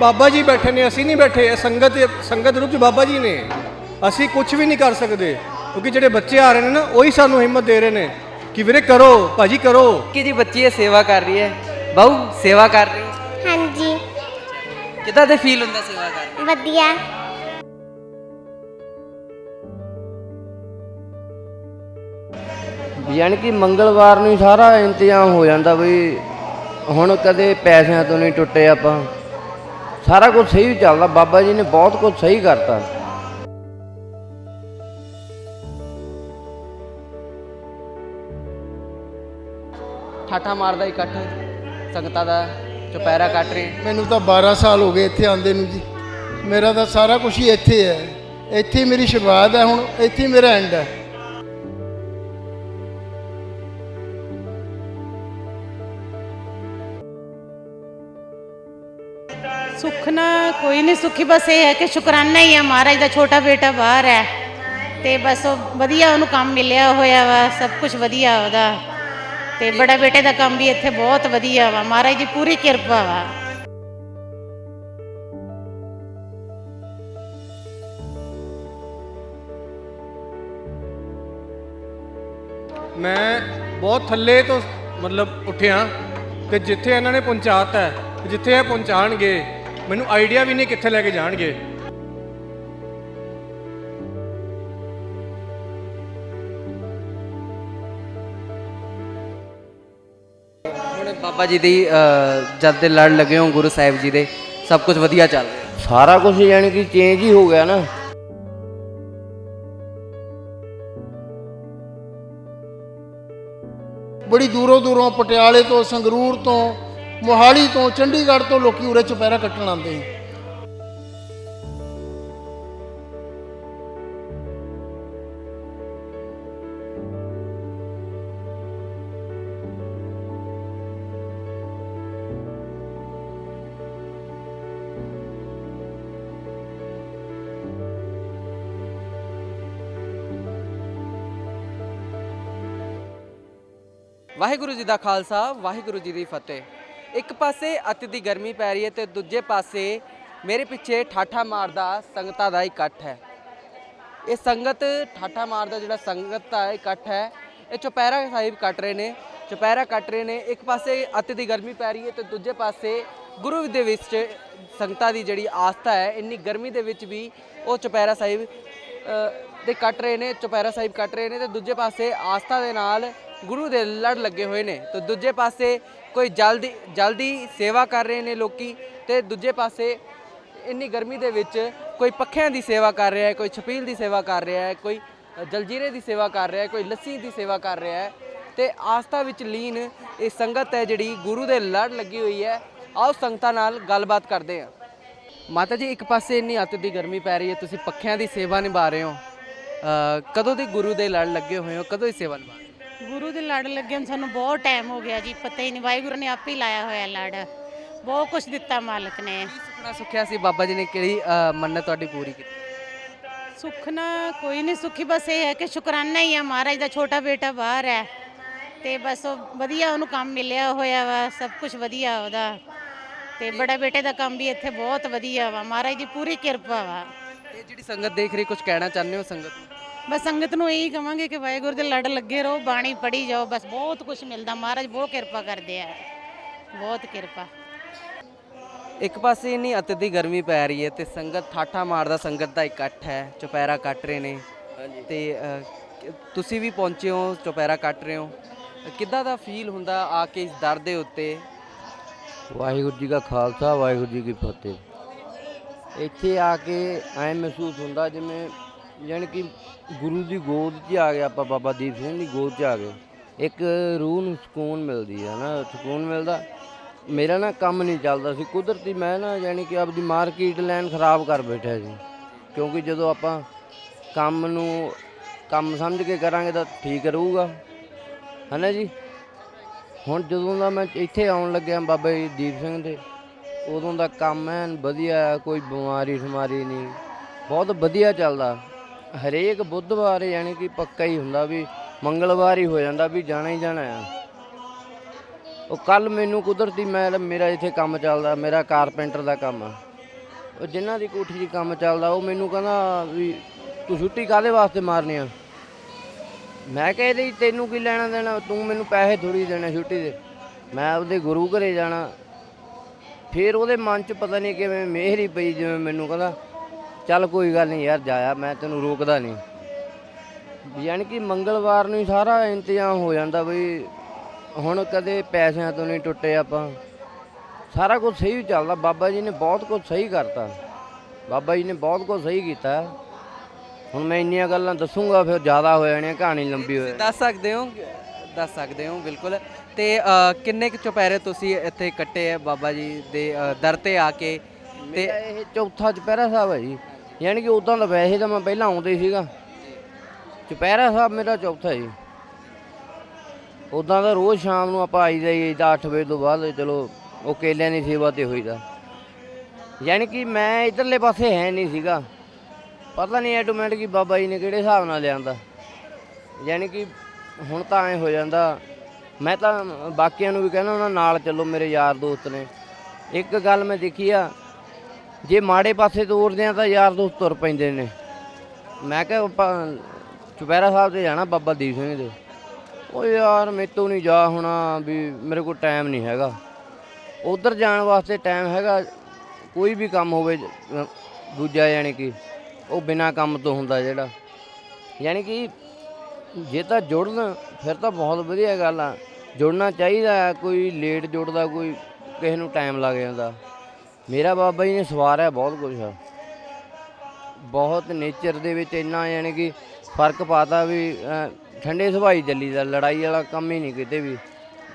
ਬਾਬਾ ਜੀ ਬੈਠੇ ਨੇ ਅਸੀਂ ਨਹੀਂ ਬੈਠੇ। ਇਹ ਸੰਗਤ ਸੰਗਤ ਰੂਪ ਚ ਬਾਬਾ ਜੀ ਨੇ। ਅਸੀਂ ਕੁਝ ਵੀ ਨਹੀਂ ਕਰ ਸਕਦੇ ਕਿਉਂਕਿ ਜਿਹੜੇ ਬੱਚੇ ਆ ਰਹੇ ਨੇ ਨਾ ਉਹੀ ਸਾਨੂੰ ਹਿੰਮਤ ਦੇ ਰਹੇ ਨੇ ਕਿ ਵੀਰੇ ਕਰੋ ਭਾਜੀ ਕਰੋ। ਕਿ ਜੀ ਬੱਚੀ ਇਹ ਸੇਵਾ ਕਰ ਰਹੀ ਹੈ? ਬਾਊ ਸੇਵਾ ਕਰ ਰਹੀ ਹੋ? ਹਾਂਜੀ। ਕਿੱਦਾਂ ਦੇ ਫੀਲ ਹੁੰਦਾ ਸੇਵਾ ਕਰ ਵਧੀਆ। ਯਾਨੀ ਕਿ ਮੰਗਲਵਾਰ ਨੂੰ ਸਾਰਾ ਇੰਤਜ਼ਾਮ ਹੋ ਜਾਂਦਾ ਬਈ ਹੁਣ ਕਦੇ ਪੈਸਿਆਂ ਤੋਂ ਨਹੀਂ ਟੁੱਟੇ ਆਪਾਂ। ਸਾਰਾ ਕੁਝ ਸਹੀ ਚੱਲਦਾ ਬਾਬਾ ਜੀ ਨੇ ਬਹੁਤ ਕੁਝ ਸਹੀ ਕਰਤਾ। ਠਾਠਾ ਮਾਰਦਾ ਇਕੱਠ ਸੰਗਤਾਂ ਦਾ ਚੁਪਹਿਰਾ ਕੱਟ ਰਹੇ। ਮੈਨੂੰ ਤਾਂ 12 ਸਾਲ ਹੋ ਗਏ ਇੱਥੇ ਆਂਦੇ ਨੂੰ ਜੀ। ਮੇਰਾ ਤਾਂ ਸਾਰਾ ਕੁਝ ਹੀ ਇੱਥੇ ਹੈ। ਇੱਥੇ ਮੇਰੀ ਸ਼ੁਰੂਆਤ ਹੈ ਹੁਣ ਇੱਥੇ ਮੇਰਾ ਐਂਡ ਹੈ। ਸੁੱਖ ਨਾ ਕੋਈ ਨਹੀਂ ਸੁਖੀ ਬਸ ਇਹ ਹੈ ਕਿ ਸ਼ੁਕਰਾਨਾ ਹੀ ਹੈ ਮਹਾਰਾਜ ਦਾ ਛੋਟਾ ਬੇਟਾ ਬਾਹਰ ਹੈ ਤੇ ਬਸ ਉਹ ਵਧੀਆ ਉਹਨੂੰ ਕੰਮ ਮਿਲਿਆ ਹੋਇਆ ਵਾ ਸਭ ਕੁਝ ਵਧੀਆ ਉਹਦਾ ਤੇ ਬੜਾ ਬੇਟੇ ਦਾ ਕੰਮ ਵੀ ਇੱਥੇ ਬਹੁਤ ਵਧੀਆ ਵਾ ਮਹਾਰਾਜ ਦੀ ਪੂਰੀ ਕਿਰਪਾ ਵਾ। ਮੈਂ ਬਹੁਤ ਥੱਲੇ ਤੋਂ ਮਤਲਬ ਉੱਠਿਆ ਤੇ ਜਿੱਥੇ ਇਹਨਾਂ ਨੇ ਪਹੁੰਚਾਤਾ ਹੈ, ਜਿੱਥੇ ਇਹ ਪਹੁੰਚਾਣਗੇ ਮੈਨੂੰ ਆਈਡੀਆ ਵੀ ਨਹੀਂ ਕਿੱਥੇ ਲੈ ਕੇ ਜਾਣਗੇ। ਹੁਣ ਬਾਬਾ ਜੀ ਦੀ ਜਦ ਦੇ ਲੜ ਲੱਗੇ ਹੋ ਗੁਰੂ ਸਾਹਿਬ ਜੀ ਦੇ ਸਭ ਕੁਝ ਵਧੀਆ ਚੱਲ ਰਿਹਾ। ਸਾਰਾ ਕੁਝ ਯਾਨੀ ਕਿ ਚੇਂਜ ਹੀ ਹੋ ਗਿਆ ਨਾ। ਬੜੀ ਦੂਰੋਂ ਦੂਰੋਂ ਪਟਿਆਲੇ ਤੋਂ ਸੰਗਰੂਰ ਤੋਂ ਮੋਹਾਲੀ ਤੋਂ ਚੰਡੀਗੜ੍ਹ ਤੋਂ ਲੋਕੀ ਉਰੇ ਚੁਪਹਿਰਾ ਕੱਟਣ ਆਉਂਦੇ ਸੀ। ਵਾਹਿਗੁਰੂ ਜੀ ਦਾ ਖਾਲਸਾ, ਵਾਹਿਗੁਰੂ ਜੀ ਦੀ ਫਤਿਹ। ਇੱਕ ਪਾਸੇ ਅਤਿ ਦੀ ਗਰਮੀ ਪੈ ਰਹੀ ਹੈ ਤੇ ਦੂਜੇ ਪਾਸੇ ਮੇਰੇ ਪਿੱਛੇ ਠਾਠਾ ਮਾਰਦਾ ਸੰਗਤਾਂ ਦਾ ਇਕੱਠ ਹੈ। ਇਹ ਸੰਗਤ, ਠਾਠਾ ਮਾਰਦਾ ਜਿਹੜਾ ਸੰਗਤ ਦਾ ਇਕੱਠ ਹੈ, ਇਹ ਚੁਪਹਿਰਾ ਸਾਹਿਬ ਕੱਟ ਰਹੇ ਨੇ, ਚੁਪਹਿਰਾ ਕੱਟ ਰਹੇ ਨੇ। ਇੱਕ ਪਾਸੇ ਅਤਿ ਦੀ ਗਰਮੀ ਪੈ ਰਹੀ ਹੈ ਤੇ ਦੂਜੇ ਪਾਸੇ ਗੁਰੂ ਦੇ ਵਿੱਚ ਸੰਗਤਾਂ ਦੀ ਜਿਹੜੀ ਆਸਥਾ ਹੈ, ਇੰਨੀ ਗਰਮੀ ਦੇ ਵਿੱਚ ਵੀ ਉਹ ਚੁਪਹਿਰਾ ਸਾਹਿਬ ਦੇ ਕੱਟ ਰਹੇ ਨੇ, ਚੁਪਹਿਰਾ ਸਾਹਿਬ ਕੱਟ ਰਹੇ ਨੇ ਤੇ ਦੂਜੇ ਪਾਸੇ ਆਸਥਾ ਦੇ ਨਾਲ ਗੁਰੂ ਦੇ ਲੜ ਲੱਗੇ ਹੋਏ ਨੇ। ਤੇ ਦੂਜੇ ਪਾਸੇ ਕੋਈ ਜਲਦੀ ਜਲਦੀ ਸੇਵਾ ਕਰ ਰਹੇ ਨੇ ਲੋਕੀ ਤੇ ਦੂਜੇ ਪਾਸੇ ਇੰਨੀ ਗਰਮੀ ਦੇ ਵਿੱਚ ਕੋਈ ਪੱਖਿਆਂ ਦੀ ਸੇਵਾ ਕਰ ਰਿਹਾ ਹੈ, ਕੋਈ ਛਪੀਲ ਦੀ ਸੇਵਾ ਕਰ ਰਿਹਾ ਹੈ, ਕੋਈ ਜਲਜੀਰੇ ਦੀ ਸੇਵਾ ਕਰ ਰਿਹਾ ਹੈ, ਕੋਈ ਲੱਸੀ ਦੀ ਸੇਵਾ ਕਰ ਰਿਹਾ ਹੈ ਤੇ ਆਸਥਾ ਵਿੱਚ ਲੀਨ ਇਹ ਸੰਗਤ ਹੈ ਜਿਹੜੀ ਗੁਰੂ ਦੇ ਲੜ ਲੱਗੀ ਹੋਈ ਹੈ। ਆਓ ਸੰਗਤਾਂ ਨਾਲ ਗੱਲਬਾਤ ਕਰਦੇ ਹਾਂ। ਮਾਤਾ ਜੀ, ਇੱਕ ਪਾਸੇ ਇੰਨੀ ਅੱਤ ਦੀ ਗਰਮੀ ਪੈ ਰਹੀ ਹੈ, ਤੁਸੀਂ ਪੱਖਿਆਂ ਦੀ ਸੇਵਾ ਨਿਭਾ ਰਹੇ ਹੋ। ਕਦੋਂ ਦੀ ਗੁਰੂ ਦੇ ਲੜ ਲੱਗੇ ਹੋਏ ਹੋ, ਕਦੋਂ ਦੀ ਸੇਵਾ ਨਿਭਾ ਰਹੇ ਹੋ? ਗੁਰੂ ਦੇ ਲੜ ਲੱਗੇ ਨੂੰ ਸਾਨੂੰ ਬਹੁਤ ਟਾਈਮ ਹੋ ਗਿਆ ਜੀ ਪਤਾ ਹੀ ਨਹੀਂ ਵਾਹਿਗੁਰੂ ਨੇ ਆਪੇ ਹੀ ਲਾਇਆ ਹੋਇਆ ਲੜ। ਬਹੁਤ ਕੁਝ ਦਿੱਤਾ ਮਾਲਕ ਨੇ। ਸੁਖਣਾ ਸੁਖਿਆ ਸੀ ਬਾਬਾ ਜੀ ਨੇ ਕਿਹੜੀ ਅ, ਮੰਨਤ ਤੁਹਾਡੀ ਪੂਰੀ ਕੀਤੀ? ਸੁੱਖ ਨਾ ਕੋਈ ਨਹੀਂ ਸੁਖੀ ਬਸ ਇਹ ਹੈ ਕਿ ਸ਼ੁਕਰਾਨਾ ਹੀ ਹੈ ਮਹਾਰਾਜ ਦਾ ਛੋਟਾ ਬੇਟਾ ਬਾਹਰ ਹੈ। ਤੇ ਬਸ ਉਹ ਵਧੀਆ ਉਹਨੂੰ ਕੰਮ ਮਿਲਿਆ ਹੋਇਆ ਵਾ ਸਭ ਕੁਝ ਵਧੀਆ ਉਹਦਾ। ਤੇ ਬੜਾ ਬੇਟੇ ਦਾ ਕੰਮ ਵੀ ਇੱਥੇ ਬਹੁਤ ਵਧੀਆ ਵਾ ਮਹਾਰਾਜ ਦੀ ਪੂਰੀ ਕਿਰਪਾ ਵਾ। ਇਹ ਜਿਹੜੀ ਸੰਗਤ ਦੇਖ ਰਹੀ ਕੁਝ ਕਹਿਣਾ ਚਾਹੁੰਦੇ ਹੋ ਸੰਗਤ ਨੂੰ? ਬਸ ਸੰਗਤ ਨੂੰ ਇਹੀ ਕਵਾਂਗੇ ਕਿ ਵਾਹਿਗੁਰੂ ਦੇ ਲੜ ਲੱਗੇ ਰਹੋ ਬਾਣੀ ਪੜੀ ਜਾਓ ਬਸ ਬਹੁਤ ਕੁਝ ਮਿਲਦਾ। ਮਹਾਰਾਜ ਬਹੁਤ ਕਿਰਪਾ ਕਰਦੇ ਆ। ਬਹੁਤ ਕਿਰਪਾ। ਇੱਕ ਪਾਸੇ ਇੰਨੀ ਅਤਿ ਦੀ ਗਰਮੀ ਪੈ ਰਹੀ ਹੈ ਤੇ ਸੰਗਤ ਠਾਠਾ ਮਾਰਦਾ ਸੰਗਤ ਦਾ ਇਕੱਠ ਹੈ ਚੁਪਹਿਰਾ ਕੱਟ ਰਹੇ ਨੇ। ਤੇ ਅ, ਤੁਸੀਂ ਵੀ ਪਹੁੰਚੇ ਹੋ ਚੁਪਹਿਰਾ ਕੱਟ ਰਹੇ ਹੋ। ਕਿੱਦਾਂ ਦਾ ਫੀਲ ਹੁੰਦਾ ਆ ਕੇ ਇਸ ਦਰ ਦੇ ਉੱਤੇ? ਵਾਹਿਗੁਰੂ ਜੀ ਕਾ ਖਾਲਸਾ ਵਾਹਿਗੁਰੂ ਜੀ ਕੀ ਫਤਿਹ। ਇੱਥੇ ਆ ਕੇ ਐ ਮਹਿਸੂਸ ਹੁੰਦਾ ਜਿਵੇਂ ਯਾਨੀ ਕਿ ਗੁਰੂ ਦੀ ਗੋਦ 'ਚ ਆ ਗਏ ਆਪਾਂ ਬਾਬਾ ਦੀਪ ਸਿੰਘ ਦੀ ਗੋਦ 'ਚ ਆ ਗਏ। ਇੱਕ ਰੂਹ ਨੂੰ ਸਕੂਨ ਮਿਲਦੀ ਹੈ ਨਾ, ਸਕੂਨ ਮਿਲਦਾ। ਮੇਰਾ ਨਾ ਕੰਮ ਨਹੀਂ ਚੱਲਦਾ ਸੀ। ਕੁਦਰਤੀ ਮੈਂ ਨਾ ਯਾਨੀ ਕਿ ਆਪਦੀ ਮਾਰਕੀਟ ਲਾਈਨ ਖਰਾਬ ਕਰ ਬੈਠਾ ਸੀ। ਕਿਉਂਕਿ ਜਦੋਂ ਆਪਾਂ ਕੰਮ ਨੂੰ, ਕੰਮ ਸਮਝ ਕੇ ਕਰਾਂਗੇ ਤਾਂ ਠੀਕ ਰਹੂਗਾ। ਹੈ ਜੀ? ਹੁਣ ਜਦੋਂ ਦਾ ਮੈਂ ਇੱਥੇ ਆਉਣ ਲੱਗਿਆ ਬਾਬਾ ਜੀ ਦੀਪ ਸਿੰਘ ਦੇ, ਉਦੋਂ ਦਾ ਕੰਮ ਐਨ ਵਧੀਆ ਕੋਈ ਬਿਮਾਰੀ ਠਮਾਰੀ ਨਹੀਂ। ਬਹੁਤ ਵਧੀਆ ਚੱਲਦਾ। ਹਰੇਕ ਬੁੱਧਵਾਰ ਯਾਨੀ ਕਿ ਪੱਕਾ ਹੀ ਹੁੰਦਾ ਵੀ ਮੰਗਲਵਾਰ ਹੀ ਹੋ ਜਾਂਦਾ ਵੀ ਜਾਣਾ ਹੀ ਜਾਣਾ ਆ। ਉਹ ਕੱਲ ਮੈਨੂੰ ਕੁਦਰਤੀ ਮੈਂ ਮੇਰਾ ਇੱਥੇ ਕੰਮ ਚੱਲਦਾ, ਮੇਰਾ ਕਾਰਪੈਂਟਰ ਦਾ ਕੰਮ। ਆ ਉਹ ਜਿਨ੍ਹਾਂ ਦੀ ਕੋਠੀ 'ਚ ਕੰਮ ਚੱਲਦਾ, ਉਹ ਮੈਨੂੰ ਕਹਿੰਦਾ ਵੀ ਤੂੰ ਛੁੱਟੀ ਕਾਹਦੇ ਵਾਸਤੇ ਮਾਰਨੀ ਆ? ਮੈਂ ਕਿਹਾ ਇਹਦੇ ਤੈਨੂੰ ਕੀ ਲੈਣਾ ਦੇਣਾ? ਤੂੰ ਮੈਨੂੰ ਪੈਸੇ ਥੋੜੀ ਦੇਣੇ ਛੁੱਟੀ ਦੇ। ਮੈਂ ਉਹਦੇ ਗੁਰੂ ਘਰੇ ਜਾਣਾ। ਫਿਰ ਉਹਦੇ ਮਨ 'ਚ ਪਤਾ ਨਹੀਂ ਕਿਵੇਂ ਮਿਹਰ ਹੀ ਪਈ, ਜਿਵੇਂ ਮੈਨੂੰ ਕਹਿੰਦਾ ਚੱਲ ਕੋਈ ਗੱਲ ਨਹੀਂ ਯਾਰ ਜਾਇਆ ਮੈਂ ਤੈਨੂੰ ਰੋਕਦਾ ਨਹੀਂ। ਯਾਨੀ ਕਿ ਮੰਗਲਵਾਰ ਨੂੰ ਹੀ ਸਾਰਾ ਇੰਤਜ਼ਾਮ ਹੋ ਜਾਂਦਾ ਬਈ ਹੁਣ ਕਦੇ ਪੈਸਿਆਂ ਤੋਂ ਨਹੀਂ ਟੁੱਟੇ ਆਪਾਂ। ਸਾਰਾ ਕੁਝ ਸਹੀ ਚੱਲਦਾ ਬਾਬਾ ਜੀ ਨੇ ਬਹੁਤ ਕੁਝ ਸਹੀ ਕਰਤਾ। ਬਾਬਾ ਜੀ ਨੇ ਬਹੁਤ ਕੁਝ ਸਹੀ ਕੀਤਾ। ਹੁਣ ਮੈਂ ਇੰਨੀਆਂ ਗੱਲਾਂ ਦੱਸੂਗਾ ਫਿਰ ਜ਼ਿਆਦਾ ਹੋ ਜਾਣੀਆਂ ਕਹਾਣੀ ਲੰਬੀ ਹੋ ਜਾਣੀ। ਦੱਸ ਸਕਦੇ ਹੋ ਦੱਸ ਸਕਦੇ ਹੋ ਬਿਲਕੁਲ। ਤੇ ਕਿੰਨੇ ਕੁ ਚੁਪਹਿਰੇ ਤੁਸੀਂ ਇੱਥੇ ਕੱਟੇ ਆ ਬਾਬਾ ਜੀ ਦੇ ਦਰ ਤੇ ਆ ਕੇ? ਤੇ ਇਹ ਚੌਥਾ ਚੁਪਹਿਰਾ ਸਾਹਿਬ ਹੈ ਜੀ। ਯਾਨੀ ਕਿ ਉਦਾਂ ਦਾ ਵੈਸੇ ਤਾਂ ਮੈਂ ਪਹਿਲਾਂ ਆਉਂਦਾ ਹੀ ਸੀਗਾ। ਚੁਪਹਿਰਾ ਸਾਹਿਬ ਮੇਰਾ ਚੌਥਾ ਜੀ। ਉਦਾਂ ਦਾ ਰੋਜ਼ ਸ਼ਾਮ ਨੂੰ ਆਪਾਂ ਆਈਦਾ ਜੀ ਤਾਂ 8 ਵਜੇ ਤੋਂ ਬਾਅਦ ਚਲੋ ਉਹ ਕੇਲਿਆਂ ਦੀ ਸੇਵਾ ਤੇ ਹੋਈਦਾ। ਯਾਨੀ ਕਿ ਮੈਂ ਇਧਰਲੇ ਪਾਸੇ ਹੈ ਨਹੀਂ ਸੀਗਾ। ਪਤਾ ਨਹੀਂ ਆਟੋਮੈਟਿਕ ਬਾਬਾ ਜੀ ਨੇ ਕਿਹੜੇ ਹਿਸਾਬ ਨਾਲ ਲਿਆਂਦਾ। ਯਾਨੀ ਕਿ ਹੁਣ ਤਾਂ ਐ ਹੋ ਜਾਂਦਾ। ਮੈਂ ਤਾਂ ਬਾਕੀਆਂ ਨੂੰ ਵੀ ਕਹਿੰਦਾ, ਉਹਨਾਂ ਨਾਲ ਚੱਲੋ ਮੇਰੇ ਯਾਰ ਦੋਸਤ ਨੇ। ਇੱਕ ਗੱਲ ਮੈਂ ਦੇਖੀ ਆ ਜੇ ਮਾੜੇ ਪਾਸੇ ਤੋਰਦੇ ਆ ਤਾਂ ਯਾਰ ਦੋਸਤ ਤੁਰ ਪੈਂਦੇ ਨੇ। ਮੈਂ ਕਿਹਾ ਆਪਾਂ ਚੁਪਹਿਰਾ ਸਾਹਿਬ ਤੇ ਜਾਣਾ ਬਾਬਾ ਦੀਪ ਸਿੰਘ ਦੇ। ਉਹ ਯਾਰ ਮੇਤੋਂ ਨਹੀਂ ਜਾ ਹੋਣਾ ਵੀ ਮੇਰੇ ਕੋਲ ਟਾਈਮ ਨਹੀਂ ਹੈਗਾ। ਉਧਰ ਜਾਣ ਵਾਸਤੇ ਟਾਈਮ ਹੈਗਾ, ਕੋਈ ਵੀ ਕੰਮ ਹੋਵੇ, ਦੂਜਾ ਯਾਨੀ ਕਿ ਉਹ ਬਿਨਾ ਕੰਮ ਤੋਂ ਹੁੰਦਾ ਜਿਹੜਾ। ਯਾਨੀ ਕਿ ਜੇ ਤਾਂ ਜੁੜਨ, ਫਿਰ ਤਾਂ ਬਹੁਤ ਵਧੀਆ ਗੱਲ ਆ। ਜੁੜਨਾ ਚਾਹੀਦਾ, ਕੋਈ ਲੇਟ ਜੁੜਦਾ, ਕੋਈ ਕਿਸੇ ਨੂੰ ਟਾਈਮ ਲੱਗ ਜਾਂਦਾ। ਮੇਰਾ ਬਾਬਾ ਜੀ ਨੇ ਸਵਾਰਿਆ ਬਹੁਤ ਕੁਝ ਆ ਬਹੁਤ ਨੇਚਰ ਦੇ ਵਿੱਚ ਇੰਨਾ ਯਾਨੀ ਕਿ ਫ਼ਰਕ ਪਾਤਾ ਵੀ ਠੰਡੇ ਸੁਭਾਈ ਚੱਲੀ ਦਾ, ਲੜਾਈ ਵਾਲਾ ਕੰਮ ਹੀ ਨਹੀਂ ਕਿਤੇ ਵੀ।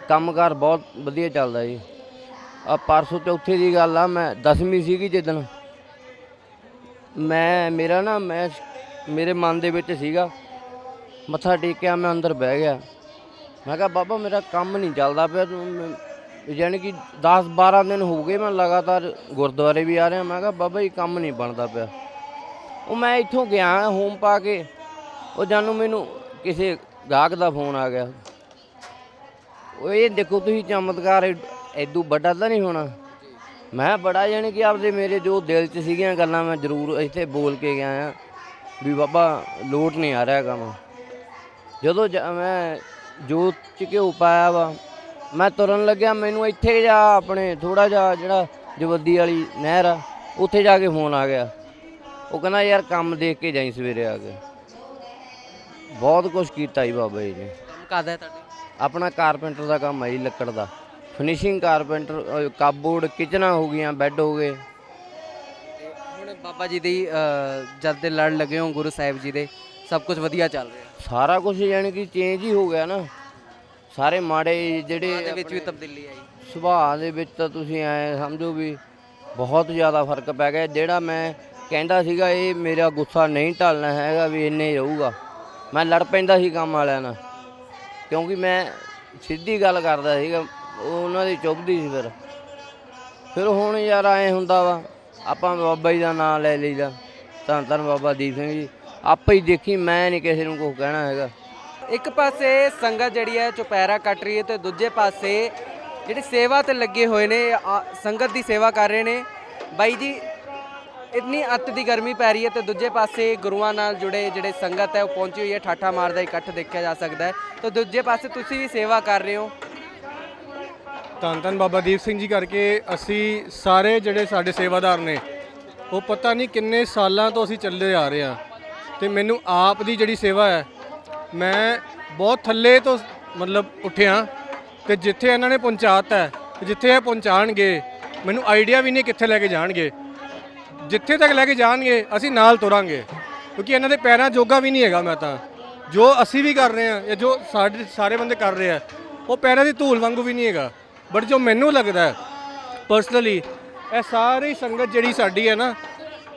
ਕੰਮਕਾਰ ਬਹੁਤ ਵਧੀਆ ਚੱਲਦਾ ਜੀ। ਆ ਪਰਸੋਂ ਚੌਥੇ ਦੀ ਗੱਲ ਆ, ਮੈਂ ਦਸਵੀਂ ਸੀਗੀ ਜਿੱਦਣ। ਮੈਂ, ਮੇਰਾ ਨਾ, ਮੈਂ ਮੇਰੇ ਮਨ ਦੇ ਵਿੱਚ ਸੀਗਾ। ਮੱਥਾ ਟੇਕਿਆ, ਮੈਂ ਅੰਦਰ ਬਹਿ ਗਿਆ। ਮੈਂ ਕਿਹਾ, ਬਾਬਾ, ਮੇਰਾ ਕੰਮ ਨਹੀਂ ਚੱਲਦਾ ਪਿਆ, ਤੂੰ ਯਾਨੀ ਕਿ 10 12 ਦਿਨ ਹੋ ਗਏ ਮੈਂ ਲਗਾਤਾਰ ਗੁਰਦੁਆਰੇ ਵੀ ਆ ਰਿਹਾ। ਮੈਂ ਕਿਹਾ, ਬਾਬਾ ਜੀ, ਕੰਮ ਨਹੀਂ ਬਣਦਾ ਪਿਆ। ਉਹ ਮੈਂ ਇੱਥੋਂ ਗਿਆ ਹੋਮ ਪਾ ਕੇ। ਉਹ ਜਾਨੂੰ ਮੈਨੂੰ ਕਿਸੇ ਗਾਹਕ ਦਾ ਫੋਨ ਆ ਗਿਆ। ਉਹ ਇਹ ਦੇਖੋ, ਤੁਸੀਂ ਚਮਤਕਾਰ ਐਦੂ ਵੱਡਾ ਤਾਂ ਨਹੀਂ ਹੋਣਾ। ਮੈਂ ਬੜਾ ਜਾਣੀ ਕਿ ਆਪਦੇ ਮੇਰੇ ਜੋ ਦਿਲ 'ਚ ਸੀਗੀਆਂ ਗੱਲਾਂ, ਮੈਂ ਜ਼ਰੂਰ ਇੱਥੇ ਬੋਲ ਕੇ ਗਿਆ ਆ ਵੀ ਬਾਬਾ, ਲੋਟ ਨਹੀਂ ਆ ਰਿਹਾ ਕੰਮ। ਜਦੋਂ ਮੈਂ ਜੋਤ ਚ ਘਿਓ ਪਾਇਆ ਵਾ ਮੈਂ ਤੁਰਨ ਲੱਗਿਆ ਮੈਨੂੰ ਇੱਥੇ ਜਾ ਆਪਣੇ ਥੋੜਾ ਜਿਹਾ ਜਿਹੜਾ ਜਵੱਦੀ ਵਾਲੀ ਨਹਿਰ ਆ ਉੱਥੇ ਜਾ ਕੇ ਫੋਨ ਆ ਗਿਆ। ਉਹ ਕਹਿੰਦਾ ਯਾਰ ਕੰਮ ਦੇਖ ਕੇ ਜਾਈ ਸਵੇਰੇ ਆ ਕੇ। ਬਹੁਤ ਕੁਝ ਕੀਤਾ ਹੀ ਬਾਬਾ ਜੀ ਨੇ। ਕੰਮ ਕਰਦਾ ਹੈ ਤੁਹਾਡੇ? ਆਪਣਾ ਕਾਰਪੈਂਟਰ ਦਾ ਕੰਮ ਹੈ ਜੀ ਲੱਕੜ ਦਾ। ਫਿਨਿਸ਼ਿੰਗ ਕਾਰਪੈਂਟਰ ਕਾਬੋਰਡ ਕਿਚਨਾਂ ਹੋ ਗਈਆਂ ਬੈੱਡ ਹੋ ਗਏ। ਤੇ ਹੁਣ ਬਾਬਾ ਜੀ ਦੀ ਅ, ਜਦ ਦੇ ਲੜ ਲੱਗੇ ਹੋ ਗੁਰੂ ਸਾਹਿਬ ਜੀ ਦੇ ਸਭ ਕੁਝ ਵਧੀਆ ਚੱਲ ਰਿਹਾ। ਸਾਰਾ ਕੁਝ ਯਾਨੀ ਕਿ ਚੇਂਜ ਹੀ ਹੋ ਗਿਆ ਨਾ। ਸਾਰੇ ਮਾੜੇ ਦੇ ਜਿਹੜੇ ਵਿੱਚ ਵੀ ਤਬਦੀਲੀ ਆਈ। ਸੁਭਾਅ ਦੇ ਵਿੱਚ ਤਾਂ ਤੁਸੀਂ ਐ ਸਮਝੋ ਵੀ ਬਹੁਤ ਜ਼ਿਆਦਾ ਫ਼ਰਕ ਪੈ ਗਿਆ। ਜਿਹੜਾ ਮੈਂ ਕਹਿੰਦਾ ਸੀਗਾ ਇਹ ਮੇਰਾ ਗੁੱਸਾ ਨਹੀਂ ਢਲਣਾ ਹੈਗਾ ਵੀ ਇੰਨੇ ਰਹੂਗਾ। ਮੈਂ ਲੜ ਪੈਂਦਾ ਸੀ ਕੰਮ ਵਾਲਿਆਂ ਨਾਲ। ਕਿਉਂਕਿ ਮੈਂ ਸਿੱਧੀ ਗੱਲ ਕਰਦਾ ਸੀਗਾ ਉਹ ਉਹਨਾਂ ਦੀ ਚੁੱਭਦੀ ਸੀ ਫਿਰ। ਫਿਰ ਹੁਣ ਯਾਰ ਐ ਹੁੰਦਾ ਵਾ ਆਪਾਂ ਬਾਬਾ ਜੀ ਦਾ ਨਾਮ ਲੈ ਲਈਦਾ। ਧੰਨ ਧੰਨ ਬਾਬਾ ਦੀਪ ਸਿੰਘ ਜੀ। ਆਪੇ ਹੀ ਦੇਖੀ ਮੈਂ ਨਹੀਂ ਕਿਸੇ ਨੂੰ ਕੁਝ ਕਹਿਣਾ ਹੈਗਾ। ਇੱਕ ਪਾਸੇ ਸੰਗਤ ਜਿਹੜੀ ਹੈ ਚੁਪਹਿਰਾ ਕੱਟ ਰਹੀ ਹੈ ਤੇ ਦੂਜੇ ਪਾਸੇ ਜਿਹੜੇ ਸੇਵਾ ਤੇ ਲੱਗੇ ਹੋਏ ਨੇ ਆ, ਸੰਗਤ ਦੀ ਸੇਵਾ ਕਰ ਰਹੇ ਨੇ। ਬਾਈ ਜੀ ਇੰਨੀ ਅੱਤ ਦੀ ਗਰਮੀ ਪੈ ਰਹੀ ਹੈ ਤੇ ਦੂਜੇ ਪਾਸੇ ਗੁਰੂਆਂ ਨਾਲ ਜੁੜੇ ਜਿਹੜੇ ਸੰਗਤ ਹੈ ਉਹ ਪਹੁੰਚੀ ਹੋਈ ਹੈ। ਠਾਠਾ ਮਾਰਦਾ ਇਕੱਠ ਦੇਖਿਆ ਜਾ ਸਕਦਾ ਹੈ। ਤੇ ਦੂਜੇ ਪਾਸੇ ਤੁਸੀਂ ਵੀ ਸੇਵਾ ਕਰ ਰਹੇ ਹੋ? ਧੰਨ ਧੰਨ ਬਾਬਾ ਦੀਪ ਸਿੰਘ ਜੀ ਕਰਕੇ ਅਸੀਂ ਸਾਰੇ ਜਿਹੜੇ ਸਾਡੇ ਸੇਵਾਦਾਰ ਨੇ ਉਹ ਪਤਾ ਨਹੀਂ ਕਿੰਨੇ ਸਾਲਾਂ ਤੋਂ ਅਸੀਂ ਚੱਲੇ ਆ ਰਹੇ ਹਾਂ। ਤੇ ਮੈਨੂੰ ਆਪ ਦੀ ਜਿਹੜੀ ਸੇਵਾ ਹੈ ਮੈਂ ਬਹੁਤ ਥੱਲੇ ਤੋਂ ਮਤਲਬ ਉੱਠਿਆ ਤੇ ਜਿੱਥੇ ਇਹਨਾਂ ਨੇ ਪਹੁੰਚਾਤਾ ਹੈ, ਤੇ ਜਿੱਥੇ ਇਹ ਪਹੁੰਚਾਣਗੇ, ਮੈਨੂੰ ਆਈਡੀਆ ਵੀ ਨਹੀਂ ਕਿੱਥੇ ਲੈ ਕੇ ਜਾਣਗੇ। ਜਿੱਥੇ ਤੱਕ ਲੈ ਕੇ ਜਾਣਗੇ, ਅਸੀਂ ਨਾਲ ਤੁਰਾਂਗੇ, ਕਿਉਂਕਿ ਇਹਨਾਂ ਦੇ ਪੈਰਾਂ ਜੋਗਾ ਵੀ ਨਹੀਂ ਹੈਗਾ ਮੈਂ ਤਾਂ। ਜੋ ਅਸੀਂ ਵੀ ਕਰ ਰਹੇ ਹਾਂ, ਜਾਂ ਜੋ ਸਾਡੇ, ਸਾਰੇ ਬੰਦੇ ਕਰ ਰਹੇ ਆ, ਉਹ ਪੈਰਾਂ ਦੀ ਧੂਲ ਵਾਂਗੂ ਵੀ ਨਹੀਂ ਹੈਗਾ। ਬਟ ਜੋ ਮੈਨੂੰ ਲੱਗਦਾ ਪਰਸਨਲੀ ਇਹ ਸਾਰੀ ਸੰਗਤ ਜਿਹੜੀ ਸਾਡੀ ਹੈ ਨਾ,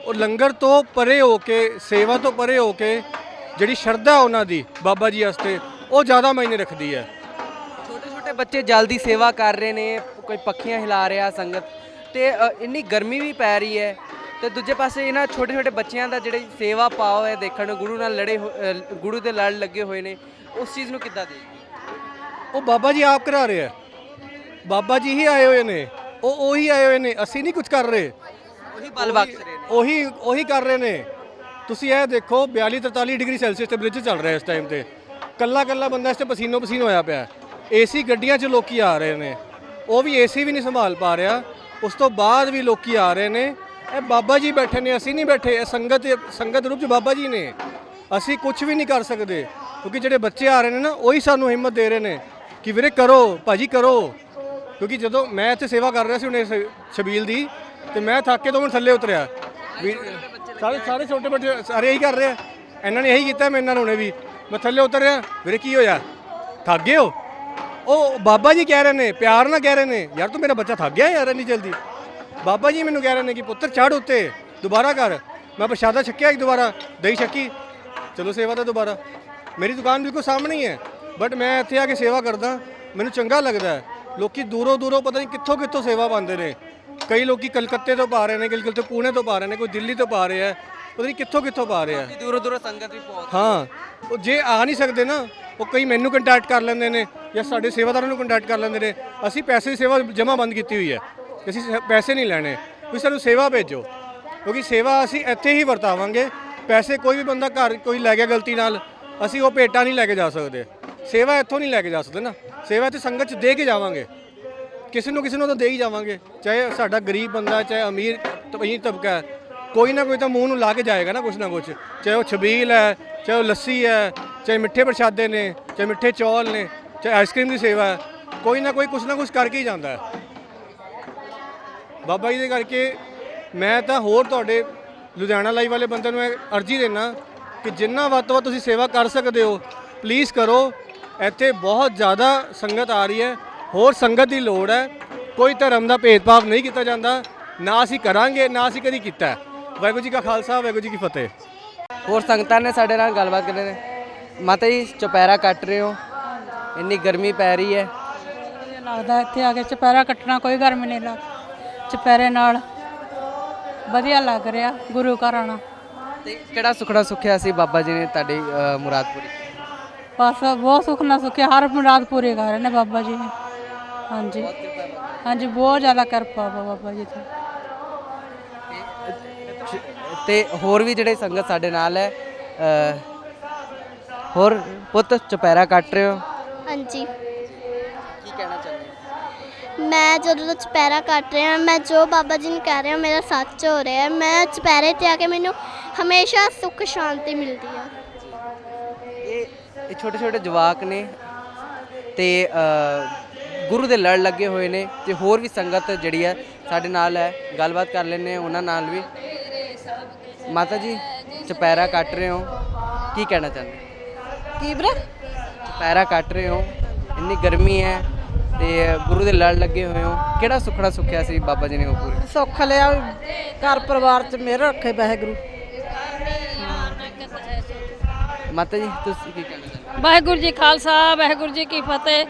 ਉਹ ਲੰਗਰ ਤੋਂ ਪਰੇ ਹੋ ਕੇ, ਸੇਵਾ ਤੋਂ ਪਰੇ ਹੋ ਕੇ ਜਿਹੜੀ ਸ਼ਰਧਾ ਉਹਨਾਂ ਦੀ ਬਾਬਾ ਜੀ ਵਾਸਤੇ ਉਹ ਜ਼ਿਆਦਾ ਮਾਇਨੇ ਰੱਖਦੀ ਹੈ। ਛੋਟੇ ਛੋਟੇ ਬੱਚੇ ਜਲਦੀ ਸੇਵਾ ਕਰ ਰਹੇ ਨੇ ਕੋਈ ਪੱਖੀਆਂ ਹਿਲਾ ਰਿਹਾ ਸੰਗਤ ਤੇ ਅ, ਇੰਨੀ ਗਰਮੀ ਵੀ ਪੈ ਰਹੀ ਹੈ ਤੇ ਦੂਜੇ ਪਾਸੇ ਇਹਨਾਂ ਛੋਟੇ ਛੋਟੇ ਬੱਚਿਆਂ ਦਾ ਜਿਹੜੀ ਸੇਵਾ ਪਾਓ ਹੈ ਦੇਖਣ ਨੂੰ ਗੁਰੂ ਨਾਲ ਲੜੇ ਹੋ- ਅ, ਗੁਰੂ ਦੇ ਲੜ ਲੱਗੇ ਹੋਏ ਨੇ ਉਸ ਚੀਜ਼ ਨੂੰ ਕਿੱਦਾਂ ਦੇਖਦੇ ਉਹ ਬਾਬਾ ਜੀ ਆਪ ਕਰਾ ਰਹੇ ਬਾਬਾ ਜੀ ਹੀ ਆਏ ਹੋਏ ਨੇ ਉਹ ਉਹੀ ਆਏ ਹੋਏ ਨੇ ਅਸੀਂ ਨਹੀਂ ਕੁਝ ਕਰ ਰਹੇ। ਉਹੀ ਬਲ ਬਖਸ਼ ਰਹੇ ਨੇ। ਉਹੀ ਉਹੀ ਕਰ ਰਹੇ ਨੇ। ਤੁਸੀਂ ਇਹ ਦੇਖੋ 42 43 ਡਿਗਰੀ ਸੈਲਸੀਅਸ ਤੇ ਬ੍ਰਿਜ ਚੱਲ ਰਿਹਾ ਇਸ ਟਾਈਮ ਤੇ। ਕੱਲਾ ਕੱਲਾ ਬੰਦਾ ਇਸ ਤੇ ਪਸੀਨੋ ਪਸੀਨ ਹੋਇਆ ਪਿਆ ਏਸੀ ਗੱਡੀਆਂ 'ਚ ਲੋਕੀ ਆ ਰਹੇ ਨੇ। ਉਹ ਵੀ ਏਸੀ ਵੀ ਨਹੀਂ ਸੰਭਾਲ ਪਾ ਰਿਹਾ। ਉਸ ਤੋਂ ਬਾਅਦ ਵੀ ਲੋਕੀ ਆ ਰਹੇ ਨੇ। ਇਹ ਬਾਬਾ ਜੀ ਬੈਠੇ ਨੇ, ਅਸੀਂ ਨਹੀਂ ਬੈਠੇ। ਇਹ ਸੰਗਤ ਸੰਗਤ ਰੂਪ 'ਚ ਬਾਬਾ ਜੀ ਨੇ। ਅਸੀਂ ਕੁਝ ਵੀ ਨਹੀਂ ਕਰ ਸਕਦੇ। ਕਿਉਂਕਿ ਜਿਹੜੇ ਬੱਚੇ ਆ ਰਹੇ ਨੇ ਨਾ, ਉਹੀ ਸਾਨੂੰ ਹਿੰਮਤ ਦੇ ਰਹੇ ਨੇ ਕਿ ਵੀਰੇ ਕਰੋ, ਭਾਜੀ ਕਰੋ। ਕਿਉਂਕਿ ਜਦੋਂ ਮੈਂ ਇੱਥੇ ਸੇਵਾ ਕਰ ਰਿਹਾ ਸੀ ਉਹਨੇ ਸ਼ਬੀਲ ਦੀ, ਤੇ ਮੈਂ ਥੱਕ ਕੇ ਦੋ ਮਿੰਟ ਥੱਲੇ ਉਤਰਿਆ। ਵੀ ਸਾਰੇ ਸਾਰੇ ਛੋਟੇ ਬੱਚੇ ਸਾਰੇ ਇਹੀ ਕਰ ਰਹੇ ਆ। ਇਹਨਾਂ ਨੇ ਇਹੀ ਕੀਤਾ ਮੇਰੇ ਨਾਲ ਹੁਣੇ ਵੀ। ਮੈਂ ਥੱਲੇ ਉਤਰਿਆ, ਵੀਰੇ ਕੀ ਹੋਇਆ? ਥੱਕ ਗਏ ਹੋ? ਉਹ ਬਾਬਾ ਜੀ ਕਹਿ ਰਹੇ ਨੇ, ਪਿਆਰ ਨਾਲ ਕਹਿ ਰਹੇ ਨੇ, ਯਾਰ ਤੂੰ ਮੇਰਾ ਬੱਚਾ ਥੱਕ ਗਿਆ ਯਾਰ ਇੰਨੀ ਜਲਦੀ। ਬਾਬਾ ਜੀ ਮੈਨੂੰ ਕਹਿ ਰਹੇ ਨੇ ਕਿ ਪੁੱਤਰ ਚੜ੍ਹ ਉੱਤੇ, ਦੁਬਾਰਾ ਕਰ। ਮੈਂ ਪ੍ਰਸ਼ਾਦਾ ਛਕਿਆ ਇੱਕ ਦੁਬਾਰਾ, ਦਹੀਂ ਛਕੀ। ਚਲੋ ਸੇਵਾ ਦਾ ਦੁਬਾਰਾ। ਮੇਰੀ ਦੁਕਾਨ ਬਿਲਕੁਲ ਸਾਹਮਣੇ ਹੀ ਹੈ ਬਟ ਮੈਂ ਇੱਥੇ ਆ ਕੇ ਸੇਵਾ ਕਰਦਾ। ਮੈਨੂੰ ਚੰਗਾ ਲੱਗਦਾ ਹੈ। ਲੋਕੀ ਦੂਰੋਂ ਦੂਰੋਂ ਪਤਾ ਨਹੀਂ ਕਿੱਥੋਂ ਕਿੱਥੋਂ ਸੇਵਾ ਪਾਉਂਦੇ ਨੇ। ਕਈ ਲੋਕੀ ਕਲਕੱਤੇ ਤੋਂ ਪਾ ਰਹੇ ਨੇ ਕਈ ਤੋਂ ਪੂਨੇ ਤੋਂ ਪਾ ਰਹੇ ਨੇ ਕੋਈ ਦਿੱਲੀ ਤੋਂ ਪਾ ਰਿਹਾ ਪਤਾ ਨਹੀਂ ਕਿੱਥੋਂ ਕਿੱਥੋਂ ਪਾ ਰਿਹਾ ਦੂਰੋਂ ਦੂਰੋਂ ਸੰਗਤ ਵੀ ਬਹੁਤ ਹਾਂ ਉਹ ਜੇ ਆ ਨਹੀਂ ਸਕਦੇ ਨਾ ਉਹ ਕਈ ਮੈਨੂੰ ਕੰਟੈਕਟ ਕਰ ਲੈਂਦੇ ਨੇ ਜਾਂ ਸਾਡੇ ਸੇਵਾਦਾਰਾਂ ਨੂੰ ਕੰਟੈਕਟ ਕਰ ਲੈਂਦੇ ਨੇ ਅਸੀਂ ਪੈਸੇ ਦੀ ਸੇਵਾ ਜਮ੍ਹਾਂ ਬੰਦ ਕੀਤੀ ਹੋਈ ਹੈ ਅਸੀਂ ਸ- ਪੈਸੇ ਨਹੀਂ ਲੈਣੇ ਤੁਸੀਂ ਸਾਨੂੰ ਸੇਵਾ ਭੇਜੋ ਕਿਉਂਕਿ ਸੇਵਾ ਅਸੀਂ ਇੱਥੇ ਹੀ ਵਰਤਾਵਾਂਗੇ ਪੈਸੇ ਕੋਈ ਵੀ ਬੰਦਾ ਘਰ ਕੋਈ ਲੈ ਗਿਆ ਗਲਤੀ ਨਾਲ ਅਸੀਂ ਉਹ ਭੇਟਾ ਨਹੀਂ ਲੈ ਕੇ ਜਾ ਸਕਦੇ ਸੇਵਾ ਇੱਥੋਂ ਨਹੀਂ ਲੈ ਕੇ ਜਾ ਸਕਦੇ ਨਾ ਸੇਵਾ ਇੱਥੇ ਸੰਗਤ 'ਚ ਦੇ ਕੇ ਜਾਵਾਂਗੇ। ਕਿਸੇ ਨੂੰ ਕਿਸੇ ਨੂੰ ਤਾਂ ਦੇ ਹੀ ਜਾਵਾਂਗੇ। ਚਾਹੇ ਸਾਡਾ ਗਰੀਬ ਬੰਦਾ ਚਾਹੇ ਅਮੀਰ ਤਬਈ ਤਬਕਾ ਹੈ। ਕੋਈ ਨਾ ਕੋਈ ਤਾਂ ਮੂੰਹ ਨੂੰ ਲਾ ਕੇ ਜਾਏਗਾ ਨਾ ਕੁਛ ਨਾ ਕੁਛ। ਚਾਹੇ ਉਹ ਛਬੀਲ ਹੈ, ਚਾਹੇ ਉਹ ਲੱਸੀ ਹੈ, ਚਾਹੇ ਮਿੱਠੇ ਪ੍ਰਸ਼ਾਦੇ ਨੇ, ਚਾਹੇ ਮਿੱਠੇ ਚੌਲ ਨੇ, ਚਾਹੇ ਆਈਸਕ੍ਰੀਮ ਦੀ ਸੇਵਾ ਹੈ। ਕੋਈ ਨਾ ਕੋਈ ਕੁਛ ਨਾ ਕੁਛ ਕਰਕੇ ਹੀ ਜਾਂਦਾ ਹੈ। ਬਾਬਾ ਜੀ ਦੇ ਕਰਕੇ ਮੈਂ ਤਾਂ ਹੋਰ ਤੁਹਾਡੇ ਲੁਧਿਆਣਾ ਲਾਈਵ ਵਾਲੇ ਬੰਦਿਆਂ ਨੂੰ ਇਹ ਅਰਜ਼ੀ ਦੇਣਾ ਕਿ ਜਿੰਨਾ ਵੱਧ ਤੋਂ ਵੱਧ ਤੁਸੀਂ ਸੇਵਾ ਕਰ ਸਕਦੇ ਹੋ ਪਲੀਜ਼ ਕਰੋ। ਇੱਥੇ ਬਹੁਤ ਜ਼ਿਆਦਾ ਸੰਗਤ ਆ ਰਹੀ ਹੈ। ਹੋਰ ਸੰਗਤ ਦੀ ਲੋੜ ਹੈ। ਕੋਈ ਧਰਮ ਦਾ ਭੇਦਭਾਵ ਨਹੀਂ ਕੀਤਾ ਜਾਂਦਾ। ਨਾ ਅਸੀਂ ਕਰਾਂਗੇ ਨਾ ਅਸੀਂ ਕਦੀ ਕੀਤਾ। ਵਾਹਿਗੁਰੂ ਜੀ ਕਾ ਖਾਲਸਾ ਵਾਹਿਗੁਰੂ ਜੀ ਕੀ ਫਤਿਹ। ਹੋਰ ਸੰਗਤਾਂ ਨੇ ਸਾਡੇ ਨਾਲ ਗੱਲਬਾਤ ਕਰਦੇ ਨੇ। ਮਾਤਾ ਜੀ ਚੁਪਹਿਰਾ ਕੱਟ ਰਹੇ ਹੋ। ਇੰਨੀ ਗਰਮੀ ਪੈ ਰਹੀ ਹੈ। ਲੱਗਦਾ ਇੱਥੇ ਆ ਕੇ ਚੁਪਹਿਰਾ ਕੱਟਣਾ ਕੋਈ ਗਰਮ ਨਹੀਂ ਲੱਗ ਚੁਪਹਿਰੇ ਨਾਲ ਵਧੀਆ ਲੱਗ ਰਿਹਾ ਗੁਰੂ ਘਰ ਆਉਣਾ। ਤੇ ਕਿਹੜਾ ਸੁਖਣਾ ਸੁਖਿਆ ਸੀ ਬਾਬਾ ਜੀ ਨੇ ਤੁਹਾਡੀ ਅ, ਮੁਰਾਦ ਪੂਰੀ ਬਸ ਬਹੁਤ ਸੁੱਖ ਨਾਲ ਸੁੱਖਿਆ। ਹਰ ਮੁਰਾਦ ਪੂਰੀ ਕਰ ਰਹੇ ਨੇ ਬਾਬਾ ਜੀ ਹਾਂਜੀ। ਹਾਂਜੀ ਬਹੁਤ ਜ਼ਿਆਦਾ ਕਿਰਪਾ ਵਾ ਬਾਬਾ ਜੀ ਦੀ। ਤੇ ਹੋਰ ਵੀ ਜਿਹੜੇ ਸੰਗਤ ਸਾਡੇ ਨਾਲ ਹੈ ਅ, ਹੋਰ ਪੁੱਤ ਚੁਪਹਿਰਾ ਕੱਟ ਰਹੇ ਹੋ? ਹਾਂਜੀ। ਕੀ ਕਹਿਣਾ ਚਾਹੁੰਦੇ ਹੋ? ਮੈਂ ਜਦੋਂ ਦਾ ਚੁਪਹਿਰਾ ਕੱਟ ਰਿਹਾ ਮੈਂ ਜੋ ਬਾਬਾ ਜੀ ਨੂੰ ਕਹਿ ਰਿਹਾ ਮੇਰਾ ਸੱਚ ਹੋ ਰਿਹਾ। ਹੈ। ਮੈਂ ਚੁਪਹਿਰੇ ਤੇ ਆ ਕੇ ਮੈਨੂੰ ਹਮੇਸ਼ਾ ਸੁੱਖ ਸ਼ਾਂਤੀ ਮਿਲਦੀ ਹੈ ਇਹ ਇਹ ਛੋਟੇ ਛੋਟੇ ਜਵਾਕ ਨੇ ਤੇ ਅ, ਗੁਰੂ ਦੇ ਲੜ ਲੱਗੇ ਹੋਏ ਨੇ ਤੇ ਹੋਰ ਵੀ ਸੰਗਤ ਜਿਹੜੀ ਹੈ ਸਾਡੇ ਨਾਲ ਹੈ। ਗੱਲਬਾਤ ਕਰ ਲੈਂਦੇ ਹਾਂ ਉਹਨਾਂ ਨਾਲ ਵੀ। ਮਾਤਾ ਜੀ ਚੁਪਹਿਰਾ ਕੱਟ ਰਹੇ ਹੋ। ਕੀ ਕਹਿਣਾ ਚਾਹੁੰਦੇ ਹੋ? ਕੀ ਵੀਰੇ ਚੁਪਹਿਰਾ ਕੱਟ ਰਹੇ ਹੋ। ਇੰਨੀ ਗਰਮੀ ਹੈ ਤੇ ਗੁਰੂ ਦੇ ਲੜ ਲੱਗੇ ਹੋਏ ਹੋ। ਕਿਹੜਾ ਸੁਖਣਾ ਸੁਖਿਆ ਸੀ ਬਾਬਾ ਜੀ ਨੇ ਉਹ ਪੂਰੇ? ਸੁੱਖ ਲਿਆ। ਘਰ ਪਰਿਵਾਰ ਚ ਮਿਹਰ ਰੱਖੇ ਵਾਹਿਗੁਰੂ ਮਾਤਾ ਜੀ ਤੁਸੀਂ ਕੀ ਕਹਿਣਾ ਚਾਹੁੰਦੇ? ਵਾਹਿਗੁਰੂ ਜੀ ਖਾਲਸਾ ਵਾਹਿਗੁਰੂ ਜੀ ਕੀ ਫਤਿਹ।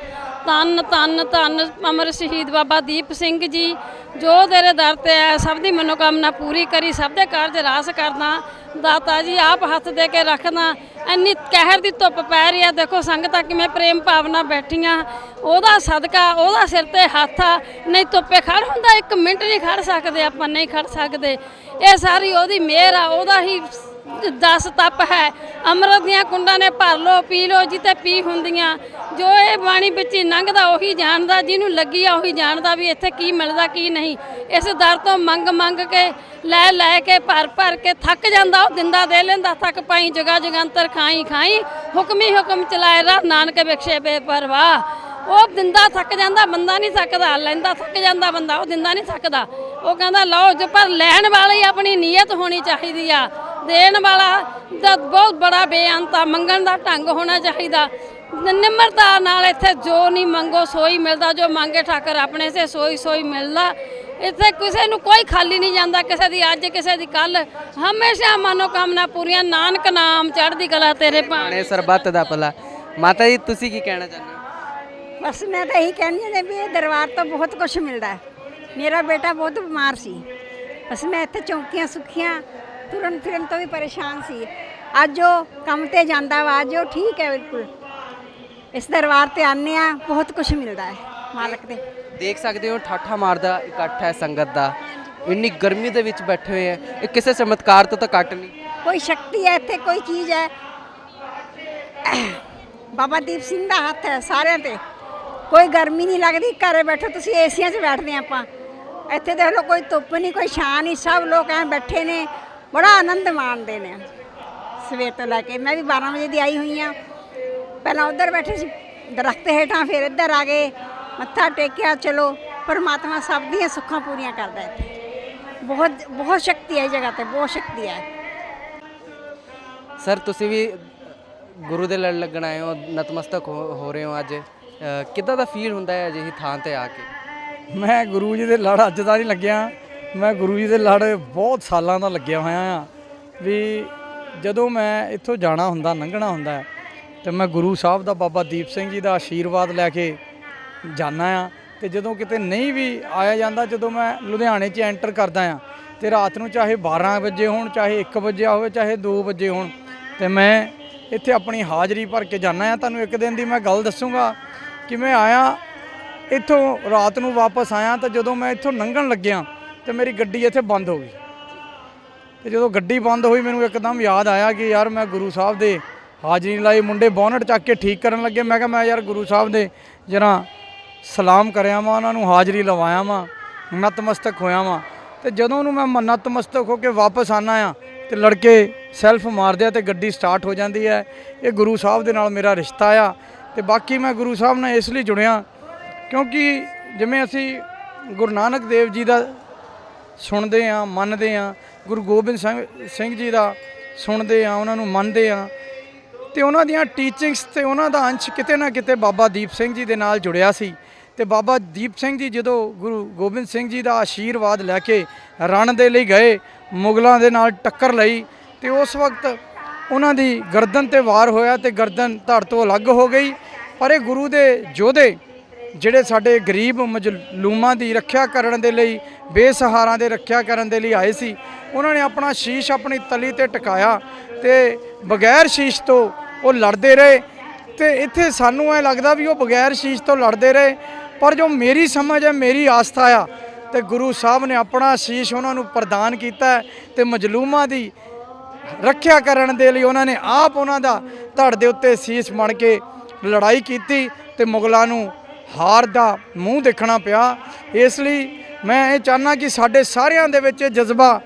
ਤਨ ਤਨ ਤਨ, ਅਮਰ ਸ਼ਹੀਦ ਬਾਬਾ ਦੀਪ ਸਿੰਘ ਜੀ, ਜੋ ਤੇਰੇ ਦਰ ਤੇ ਹੈ ਸਭ ਦੀ ਮਨੋਕਾਮਨਾ ਪੂਰੀ ਕਰੀ, ਸਭ ਦੇ ਕਾਰਜ ਰਾਸ ਕਰਨਾ ਦਾਤਾ ਜੀ, ਆਪ ਹੱਥ ਦੇ ਕੇ ਰੱਖਣਾ ਇੰਨੀ ਕਹਿਰ ਦੀ ਧੁੱਪ ਪੈ ਰਹੀ ਆ। ਦੇਖੋ ਸੰਗਤਾਂ ਕਿਵੇਂ ਪ੍ਰੇਮ ਭਾਵਨਾ ਬੈਠੀਆਂ, ਉਹਦਾ ਸਦਕਾ, ਉਹਦਾ ਸਿਰ ਤੇ ਹੱਥ ਆ। ਨਹੀਂ ਧੁੱਪੇ ਖੜ ਹੁੰਦਾ, ਇੱਕ ਮਿੰਟ ਨਹੀਂ ਖੜ ਸਕਦੇ, ਆਪਾਂ ਨਹੀਂ ਖੜ ਸਕਦੇ। ਇਹ ਸਾਰੀ ਉਹਦੀ ਮਿਹਰ ਆ, ਉਹਦਾ ਹੀ ਦਸ ਤਪ ਹੈ। ਅੰਮ੍ਰਿਤ ਦੀਆਂ ਕੁੰਡਾਂ ਨੇ ਭਰ ਲੋ ਪੀ ਲੋ ਜਿੱਤੇ ਪੀ ਹੁੰਦੀਆਂ। ਜੋ ਇਹ ਬਾਣੀ ਵਿੱਚ ਹੀ ਲੰਘਦਾ, ਉਹੀ ਜਾਣਦਾ, ਜਿਹਨੂੰ ਲੱਗੀ ਆ ਉਹੀ ਜਾਣਦਾ ਵੀ ਇੱਥੇ ਕੀ ਮਿਲਦਾ, ਕੀ ਨਹੀਂ। ਇਸ ਦਰ ਤੋਂ ਮੰਗ ਮੰਗ ਕੇ, ਲੈ ਲੈ ਕੇ, ਭਰ ਭਰ ਕੇ ਥੱਕ ਜਾਂਦਾ, ਉਹ ਦਿੰਦਾ ਦੇ ਲੈਂਦਾ, ਥੱਕ ਪਾਈ ਜਗਾ ਜਗੰਤਰ ਖਾਈ ਖਾਈ, ਹੁਕਮੀ ਹੁਕਮ ਚਲਾਏ ਰਾ ਨਾਨਕ ਬਖਸ਼ੇ ਬੇਪਰਵਾਹ। ਉਹ ਦਿੰਦਾ ਥੱਕ ਜਾਂਦਾ, ਬੰਦਾ ਨਹੀਂ ਥੱਕਦਾ, ਲੈਂਦਾ ਥੱਕ ਜਾਂਦਾ ਬੰਦਾ, ਉਹ ਦਿੰਦਾ ਨਹੀਂ ਥੱਕਦਾ। ਉਹ ਕਹਿੰਦਾ, ਲਓ ਜੋ, ਪਰ ਲੈਣ ਵਾਲੀ ਆਪਣੀ ਨੀਅਤ ਹੋਣੀ ਚਾਹੀਦੀ ਆ। ਦੇਣ ਵਾਲਾ ਦਾ ਬਹੁਤ ਬੜਾ ਬੇਅੰਤ ਆ ਮੰਗਣ ਦਾ ਢੰਗ ਹੋਣਾ ਚਾਹੀਦਾ। ਨਿਮਰਤਾ ਨਾਲ ਇੱਥੇ ਜੋ ਨਹੀਂ ਮੰਗੋ ਸੋਈ ਮਿਲਦਾ। ਜੋ ਮੰਗੇ ਠਾਕਰ ਆਪਣੇ ਸੇ ਸੋਈ ਸੋਈ ਮਿਲਦਾ। ਇੱਥੇ ਕਿਸੇ ਨੂੰ ਕੋਈ ਖਾਲੀ ਨਹੀਂ ਜਾਂਦਾ ਕਿਸੇ ਦੀ ਅੱਜ ਕਿਸੇ ਦੀ ਕੱਲ ਹਮੇਸ਼ਾ ਮਨੋਕਾਮਨਾ ਪੂਰੀਆਂ। ਨਾਨਕ ਨਾਮ ਚੜ੍ਹਦੀ ਕਲਾ ਤੇਰੇ ਭਾਣੇ। ਪਾਣੇ ਸਰਬੱਤ ਦਾ ਭਲਾ। ਮਾਤਾ ਜੀ ਤੁਸੀਂ ਕੀ ਕਹਿਣਾ ਚਾਹੁੰਦੇ ਹੋ? ਬਸ ਮੈਂ ਤਾਂ ਇਹੀ ਕਹਿੰਦੀ ਹਾਂ ਵੀ ਇਹ ਦਰਬਾਰ ਤੋਂ ਬਹੁਤ ਕੁਝ ਮਿਲਦਾ ਹੈ। ਮੇਰਾ ਬੇਟਾ ਬਹੁਤ ਬਿਮਾਰ ਸੀ। ਬਸ ਮੈਂ ਇੱਥੇ ਚੌਂਕੀਆਂ ਸੁੱਖੀਆਂ ਤੁਰਨ ਫਿਰਨ ਤੋਂ ਵੀ ਪਰੇਸ਼ਾਨ ਸੀ। ਅੱਜ ਉਹ ਕੰਮ ਤੇ ਜਾਂਦਾ ਵਾ ਅੱਜ ਉਹ ਠੀਕ ਹੈ ਬਿਲਕੁਲ। ਇਸ ਦਰਬਾਰ ਤੇ ਆਨੇ ਆ ਬਹੁਤ ਕੁਝ ਮਿਲਦਾ ਹੈ ਮਾਲਕ ਦੇ। ਦੇਖ ਸਕਦੇ ਹੋ ਠਾਠਾ ਮਾਰਦਾ ਇਕੱਠ ਹੈ ਸੰਗਤ ਦਾ। ਇੰਨੀ ਗਰਮੀ ਦੇ ਵਿੱਚ ਬੈਠੇ ਹੋਏ ਆ ਇਹ ਕਿਸੇ ਚਮਤਕਾਰ ਤੋਂ ਤਾਂ ਘੱਟ ਨਹੀਂ। ਕੋਈ ਸ਼ਕਤੀ ਹੈ ਇੱਥੇ ਕੋਈ ਚੀਜ਼ ਹੈ। ਬਾਬਾ ਦੀਪ ਸਿੰਘ ਦਾ ਹੱਥ ਹੈ ਸਾਰਿਆਂ ਤੇ। ਕੋਈ ਗਰਮੀ ਨਹੀਂ ਲੱਗਦੀ ਘਰੇ ਬੈਠੋ ਤੁਸੀਂ ਏਸੀਆਂ 'ਚ ਬੈਠਦੇ ਆਪਾਂ। ਇੱਥੇ ਦੇਖ ਲਓ ਕੋਈ ਧੁੱਪ ਨਹੀਂ ਕੋਈ ਛਾਂ ਨਹੀਂ ਸਭ ਲੋਕ ਐਂ ਬੈਠੇ ਨੇ। ਬੜਾ ਆਨੰਦ ਮਾਣਦੇ ਨੇ। ਸਵੇਰ ਤੋਂ ਲੈ ਕੇ ਮੈਂ ਵੀ 12 ਵਜੇ ਦੀ ਆਈ ਹੋਈ ਹਾਂ ਪਹਿਲਾਂ ਉੱਧਰ ਬੈਠੇ ਸੀ ਦਰਖਤ ਹੇਠਾਂ ਫਿਰ ਇੱਧਰ ਆ ਗਏ। ਮੱਥਾ ਟੇਕਿਆ ਚਲੋ ਪਰਮਾਤਮਾ ਸਭ ਦੀਆਂ ਸੁੱਖਾਂ ਪੂਰੀਆਂ ਕਰਦਾ ਇੱਥੇ। ਬਹੁਤ ਬਹੁਤ ਸ਼ਕਤੀ ਹੈ ਜਗ੍ਹਾ ਤੇ ਬਹੁਤ ਸ਼ਕਤੀ ਹੈ। ਸਰ ਤੁਸੀਂ ਵੀ ਗੁਰੂ ਦੇ ਲੜ ਲੱਗਣ ਆਏ ਹੋ ਨਤਮਸਤਕ ਹੋ ਹੋ ਰਹੇ ਹੋ ਅੱਜ। ਕਿੱਦਾਂ ਦਾ ਫੀਲ ਹੁੰਦਾ ਹੈ ਅਜਿਹੀ ਥਾਂ ਤੇ ਆ ਕੇ? ਮੈਂ ਗੁਰੂ ਜੀ ਦੇ ਲੜ ਅੱਜ ਦਾ ਨਹੀਂ ਲੱਗਿਆ। ਮੈਂ ਗੁਰੂ ਜੀ ਦੇ ਲੜ ਬਹੁਤ ਸਾਲਾਂ ਦਾ ਲੱਗਿਆ ਹੋਇਆ ਆ ਵੀ ਜਦੋਂ ਮੈਂ ਇੱਥੋਂ ਜਾਣਾ ਹੁੰਦਾ ਲੰਘਣਾ ਹੁੰਦਾ ਹੈ, ਤੇ ਮੈਂ ਗੁਰੂ ਸਾਹਿਬ ਦਾ ਬਾਬਾ ਦੀਪ ਸਿੰਘ ਜੀ ਦਾ ਆਸ਼ੀਰਵਾਦ ਲੈ ਕੇ ਜਾਣਾ ਆ ਤੇ ਜਦੋਂ ਕਿਤੇ ਨਹੀਂ ਵੀ ਆਇਆ ਜਾਂਦਾ ਜਦੋਂ ਮੈਂ ਲੁਧਿਆਣੇ 'ਚ ਐਂਟਰ ਕਰਦਾ ਆ ਤੇ ਰਾਤ ਨੂੰ ਚਾਹੇ 12 ਵਜੇ ਹੋਣ ਚਾਹੇ 1 ਵਜੇ ਹੋਵੇ ਚਾਹੇ 2 ਵਜੇ ਹੋਣ ਤੇ ਮੈਂ ਇੱਥੇ ਆਪਣੀ ਹਾਜ਼ਰੀ ਭਰ ਕੇ ਜਾਣਾ ਆ ਤੁਹਾਨੂੰ ਇੱਕ ਦਿਨ ਦੀ ਮੈਂ ਗੱਲ ਦੱਸੂਗਾ ਕਿ ਮੈਂ ਆਇਆ ਇੱਥੋਂ ਰਾਤ ਨੂੰ ਵਾਪਸ ਆਇਆ ਤਾਂ ਜਦੋਂ ਮੈਂ ਇੱਥੋਂ ਲੰਘਣ ਲੱਗਿਆ ਤੇ ਮੇਰੀ ਗੱਡੀ ਇੱਥੇ ਬੰਦ ਹੋ ਗਈ। ਤੇ ਜਦੋਂ ਗੱਡੀ ਬੰਦ ਹੋਈ, ਮੈਨੂੰ ਇੱਕਦਮ ਯਾਦ ਆਇਆ ਕਿ ਯਾਰ ਮੈਂ ਗੁਰੂ ਸਾਹਿਬ ਦੇ ਹਾਜ਼ਰੀ ਲਾਈ ਮੁੰਡੇ ਬੋਨਟ ਚੱਕ ਕੇ ਠੀਕ ਕਰਨ ਲੱਗੇ। ਮੈਂ ਕਿਹਾ, ਮੈਂ ਯਾਰ ਗੁਰੂ ਸਾਹਿਬ ਦੇ ਜਰਾ ਸਲਾਮ ਕਰਿਆ ਵਾਂ, ਉਹਨਾਂ ਨੂੰ ਹਾਜ਼ਰੀ ਲਵਾਇਆ ਵਾਂ, ਨਤਮਸਤਕ ਹੋਇਆ ਵਾਂ। ਤੇ ਜਦੋਂ ਉਹਨੂੰ ਮੈਂ, ਨਤਮਸਤਕ ਹੋ ਕੇ ਵਾਪਸ ਆਨਾ ਆ, ਤੇ ਲੜਕੇ ਸੈਲਫ ਮਾਰਦੇ ਆ ਤੇ ਗੱਡੀ ਸਟਾਰਟ ਹੋ ਜਾਂਦੀ ਹੈ। ਇਹ ਗੁਰੂ ਸਾਹਿਬ ਦੇ ਨਾਲ ਮੇਰਾ ਰਿਸ਼ਤਾ ਆ। ਤੇ ਬਾਕੀ ਮੈਂ ਗੁਰੂ ਸਾਹਿਬ ਨਾਲ ਇਸ ਲਈ ਜੁੜਿਆ ਕਿਉਂਕਿ ਜਿਵੇਂ ਅਸੀਂ ਗੁਰੂ ਨਾਨਕ ਦੇਵ ਜੀ ਦਾ ਸੁਣਦੇ ਆ ਮੰਨਦੇ ਆ ਗੁਰੂ ਗੋਬਿੰਦ ਸਿੰਘ ਸਿੰਘ ਜੀ ਦਾ ਸੁਣਦੇ ਆ ਉਹਨਾਂ ਨੂੰ ਮੰਨਦੇ ਆ ਤੇ ਉਹਨਾਂ ਦੀਆਂ ਟੀਚਿੰਗਸ ਤੇ ਉਹਨਾਂ ਦਾ ਅੰਸ਼ ਕਿਤੇ ਨਾ ਕਿਤੇ ਬਾਬਾ ਦੀਪ ਸਿੰਘ ਜੀ ਦੇ ਨਾਲ ਜੁੜਿਆ ਸੀ। ਤੇ ਬਾਬਾ ਦੀਪ ਸਿੰਘ ਜੀ ਜਦੋਂ ਗੁਰੂ ਗੋਬਿੰਦ ਸਿੰਘ ਜੀ ਦਾ ਆਸ਼ੀਰਵਾਦ ਲੈ ਕੇ ਰਣ ਦੇ ਲਈ ਗਏ, ਮੁਗਲਾਂ ਦੇ ਨਾਲ ਟੱਕਰ ਲਈ, ਤੇ ਉਸ ਵਕਤ ਉਹਨਾਂ ਦੀ ਗਰਦਨ ਤੇ ਵਾਰ ਹੋਇਆ ਤੇ ਗਰਦਨ ਧੜ ਤੋਂ ਅਲੱਗ ਹੋ ਗਈ। ਪਰ ਇਹ ਗੁਰੂ ਦੇ ਯੋਧੇ ਜਿਹੜੇ ਸਾਡੇ ਗਰੀਬ ਮਜਲੂਮਾਂ ਦੀ ਰੱਖਿਆ ਕਰਨ ਦੇ ਲਈ, ਬੇਸਹਾਰਾਂ ਦੇ ਰੱਖਿਆ ਕਰਨ ਦੇ ਲਈ ਆਏ ਸੀ, ਉਹਨਾਂ ਨੇ ਆਪਣਾ ਸ਼ੀਸ਼ ਆਪਣੀ ਤਲੀ ਤੇ ਟਿਕਾਇਆ ਤੇ ਬਗੈਰ ਸ਼ੀਸ਼ ਤੋਂ ਉਹ ਲੜਦੇ ਰਹੇ ਤੇ ਇੱਥੇ ਸਾਨੂੰ ਐ ਲੱਗਦਾ ਵੀ ਉਹ ਬਗੈਰ ਸ਼ੀਸ਼ ਤੋਂ ਲੜਦੇ ਰਹੇ, ਪਰ ਜੋ ਮੇਰੀ ਸਮਝ ਹੈ, ਮੇਰੀ ਆਸਥਾ ਆ ਤੇ ਗੁਰੂ ਸਾਹਿਬ ਨੇ ਆਪਣਾ ਸ਼ੀਸ਼ ਉਹਨਾਂ ਨੂੰ ਪ੍ਰਦਾਨ ਕੀਤਾ ਹੈ ਤੇ ਮਜਲੂਮਾਂ ਦੀ ਰੱਖਿਆ ਕਰਨ ਦੇ ਲਈ ਉਹਨਾਂ ਨੇ ਆਪ ਉਹਨਾਂ ਦਾ ਧੜ ਦੇ ਉੱਤੇ ਸੀਸ ਬਣ ਕੇ ਲੜਾਈ ਕੀਤੀ ਤੇ ਮੁਗਲਾਂ ਨੂੰ ਹਾਰ ਦਾ ਮੂੰਹ ਦੇਖਣਾ ਪਿਆ। ਇਸ ਲਈ ਮੈਂ ਇਹ ਚਾਹਨਾ ਕਿ ਸਾਡੇ ਸਾਰਿਆਂ ਦੇ ਵਿੱਚ ਇਹ ਜਜ਼ਬਾ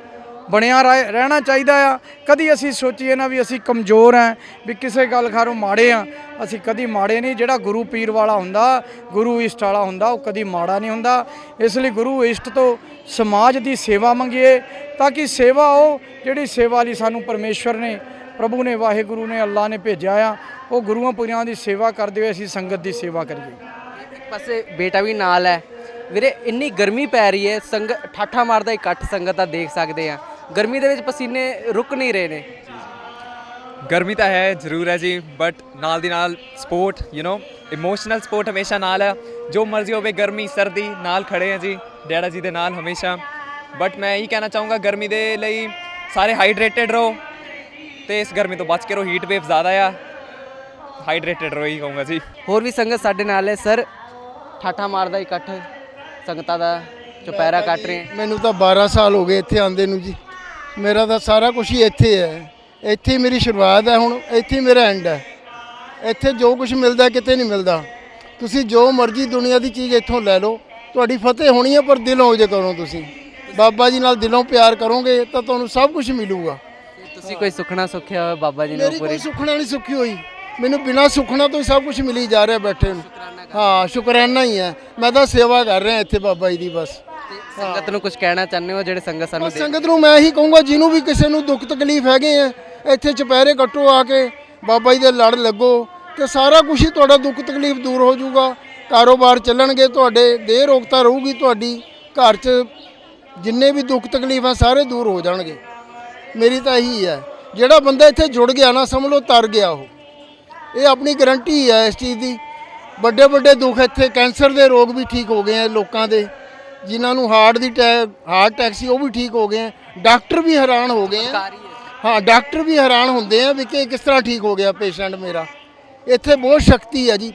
ਬਣਿਆ ਰਹਿ- ਰਹਿਣਾ ਚਾਹੀਦਾ ਆ। ਕਦੀ ਅਸੀਂ ਸੋਚੀਏ ਨਾ ਵੀ ਅਸੀਂ ਕਮਜ਼ੋਰ ਆ, ਵੀ ਕਿਸੇ ਗੱਲ ਖਾਰੋਂ ਮਾੜੇ ਆ। ਅਸੀਂ ਕਦੀ ਮਾੜੇ ਨਹੀਂ, ਜਿਹੜਾ ਗੁਰੂ ਪੀਰ ਵਾਲਾ ਹੁੰਦਾ, ਗੁਰੂ ਇਸ਼ਟ ਵਾਲਾ ਹੁੰਦਾ, ਉਹ ਕਦੀ ਮਾੜਾ ਨਹੀਂ ਹੁੰਦਾ। ਇਸ ਲਈ ਗੁਰੂ ਇਸ਼ਟ ਤੋਂ ਸਮਾਜ ਦੀ ਸੇਵਾ ਮੰਗੀਏ, ਤਾਂ ਕਿ ਸੇਵਾ ਉਹ ਜਿਹੜੀ ਸੇਵਾ ਲਈ ਸਾਨੂੰ ਪਰਮੇਸ਼ਵਰ ਨੇ, ਪ੍ਰਭੂ ਨੇ, ਵਾਹਿਗੁਰੂ ਨੇ ਅੱਲਾ ਨੇ ਭੇਜਿਆ ਆ, ਉਹ ਗੁਰੂਆਂ ਪੁਰਿਆਂ ਦੀ ਸੇਵਾ ਕਰਦੇ ਹੋਏ ਅਸੀਂ ਸੰਗਤ ਦੀ ਸੇਵਾ ਕਰੀਏ। ਪਾਸੇ ਬੇਟਾ ਵੀ ਨਾਲ ਹੈ। ਵੀਰੇ ਇੰਨੀ ਗਰਮੀ ਪੈ ਰਹੀ ਹੈ ਸੰਗ ਠਾਠਾ ਮਾਰਦਾ ਇਕੱਠ ਸੰਗਤ ਦਾ ਦੇਖ ਸਕਦੇ ਆ ਗਰਮੀ ਦੇ ਵਿੱਚ ਪਸੀਨੇ ਰੁਕ ਨਹੀਂ ਰਹੇ ਨੇ। ਗਰਮੀ ਤਾਂ ਹੈ ਜ਼ਰੂਰ ਹੈ ਜੀ ਬਟ ਨਾਲ ਦੀ ਨਾਲ support you know emotional support ਹਮੇਸ਼ਾ ਨਾਲ ਹੈ। ਜੋ ਮਰਜ਼ੀ ਹੋਵੇ ਗਰਮੀ ਸਰਦੀ ਨਾਲ ਖੜੇ ਹਾਂ ਜੀ ਡੈਡਾ ਜੀ ਦੇ ਨਾਲ ਹਮੇਸ਼ਾ। ਬਟ ਮੈਂ ਇਹੀ ਕਹਿਣਾ ਚਾਹੂੰਗਾ ਗਰਮੀ ਦੇ ਲਈ ਸਾਰੇ ਹਾਈਡਰੇਟਡ ਰਹੋ ਤੇ ਇਸ ਗਰਮੀ ਤੋਂ ਬਚ ਕੇ ਰਹੋ ਹੀਟ ਵੇਵ ਜ਼ਿਆਦਾ ਆ। ਹਾਈਡਰੇਟਡ ਰਹੋ ਹੀ ਕਹੂੰਗਾ ਜੀ। ਹੋਰ ਵੀ ਸੰਗਤ ਸਾਡੇ ਨਾਲ ਹੈ ਸਰ ਠਾਠਾ ਮਾਰਦਾ ਇਕੱਠ। ਸੰਗਤਾਂ ਦਾ ਚੁਪਹਿਰਾ ਕੱਟ ਰਹੇ ਹੈ ਮੈਨੂੰ ਤਾਂ 12 ਸਾਲ ਹੋ ਗਏ ਇੱਥੇ ਆਂਦੇ ਨੂੰ ਜੀ। ਮੇਰਾ ਤਾਂ ਸਾਰਾ ਕੁਝ ਹੀ ਇੱਥੇ ਹੈ। ਇੱਥੇ ਹੀ ਮੇਰੀ ਸ਼ੁਰੂਆਤ ਹੈ ਹੁਣ ਇੱਥੇ ਹੀ ਮੇਰਾ ਐਂਡ ਹੈ। ਇੱਥੇ ਜੋ ਕੁਝ ਮਿਲਦਾ ਕਿਤੇ ਨਹੀਂ ਮਿਲਦਾ। ਤੁਸੀਂ ਜੋ ਮਰਜ਼ੀ ਦੁਨੀਆ ਦੀ ਚੀਜ਼ ਇੱਥੋਂ ਲੈ ਲਓ। ਤੁਹਾਡੀ ਫਤਿਹ ਹੋਣੀ ਹੈ ਪਰ ਦਿਲੋਂ ਜੇ ਕਰੋ ਤੁਸੀਂ। ਬਾਬਾ ਜੀ ਨਾਲ ਦਿਲੋਂ ਪਿਆਰ ਕਰੋਗੇ ਤਾਂ ਤੁਹਾਨੂੰ ਸਭ ਕੁਝ ਮਿਲੂਗਾ। ਤੁਸੀਂ ਕੋਈ ਸੁਖਣਾ ਸੁਖਿਆ ਹੋਇਆ ਬਾਬਾ ਜੀ ਨੂੰ ਮੇਰੀ ਕੋਈ ਪੂਰੀ ਸੁਖਣਾ ਨਹੀਂ ਸੁਖੀ ਹੋਈ। ਮੈਨੂੰ ਬਿਨਾਂ ਸੁਖਣਾ ਤੋਂ ਹੀ ਸਭ ਕੁਝ ਮਿਲੀ ਜਾ ਰਿਹਾ ਬੈਠੇ ਨੂੰ। ਹਾਂ ਸ਼ੁਕਰਾਨਾ ਹੀ ਹੈ ਮੈਂ ਤਾਂ ਸੇਵਾ ਕਰ ਰਿਹਾ ਇੱਥੇ ਬਾਬਾ ਜੀ ਦੀ ਬਸ। ਸੰਗਤ ਨੂੰ ਕੁਝ ਕਹਿਣਾ ਚਾਹੁੰਦੇ ਹੋ ਜਿਹੜੇ ਸੰਗਤ ਸਾਨੂੰ ਬਸ ਸੰਗਤ ਨੂੰ ਮੈਂ ਇਹੀ ਕਹੂੰਗਾ ਜਿਹਨੂੰ ਵੀ ਕਿਸੇ ਨੂੰ ਦੁੱਖ ਤਕਲੀਫ ਹੈਗੇ ਆ ਇੱਥੇ ਚੁਪਹਿਰੇ ਕੱਟੋ ਆ ਕੇ ਬਾਬਾ ਜੀ ਦੇ ਲੜ ਲੱਗੋ ਤੇ ਸਾਰਾ ਕੁਝ ਹੀ ਤੁਹਾਡਾ ਦੁੱਖ ਤਕਲੀਫ ਦੂਰ ਹੋ ਜਾਊਗਾ। ਕਾਰੋਬਾਰ ਚੱਲਣਗੇ ਤੁਹਾਡੇ ਦੇਹ ਰੋਗਤਾ ਰਹੂਗੀ ਤੁਹਾਡੀ ਘਰ 'ਚ ਜਿੰਨੇ ਵੀ ਦੁੱਖ ਤਕਲੀਫਾਂ ਸਾਰੇ ਦੂਰ ਹੋ ਜਾਣਗੇ। ਮੇਰੀ ਤਾਂ ਇਹੀ ਹੈ ਜਿਹੜਾ ਬੰਦਾ ਇੱਥੇ ਜੁੜ ਗਿਆ ਨਾ ਸਮਝ ਲਓ ਤਰ ਗਿਆ ਉਹ। ਇਹ ਆਪਣੀ ਗਰੰਟੀ ਹੈ ਇਸ ਚੀਜ਼ ਦੀ। ਵੱਡੇ ਵੱਡੇ ਦੁੱਖ ਇੱਥੇ ਕੈਂਸਰ ਦੇ ਰੋਗ ਵੀ ਠੀਕ ਹੋ ਗਏ ਆ ਲੋਕਾਂ ਦੇ ਜਿਨ੍ਹਾਂ ਨੂੰ ਹਾਰਟ ਦੀ ਹਾਰਟ ਅਟੈਕ ਸੀ ਉਹ ਵੀ ਠੀਕ ਹੋ ਗਏ ਆ। ਡਾਕਟਰ ਵੀ ਹੈਰਾਨ ਹੋ ਗਏ ਆ। ਹੈ। ਡਾਕਟਰ ਵੀ ਹੈਰਾਨ ਹੁੰਦੇ ਆ ਵੀ ਕਿ ਕਿਸ ਤਰ੍ਹਾਂ ਠੀਕ ਹੋ ਗਿਆ ਪੇਸ਼ੈਂਟ ਮੇਰਾ। ਇੱਥੇ ਬਹੁਤ ਸ਼ਕਤੀ ਹੈ ਜੀ।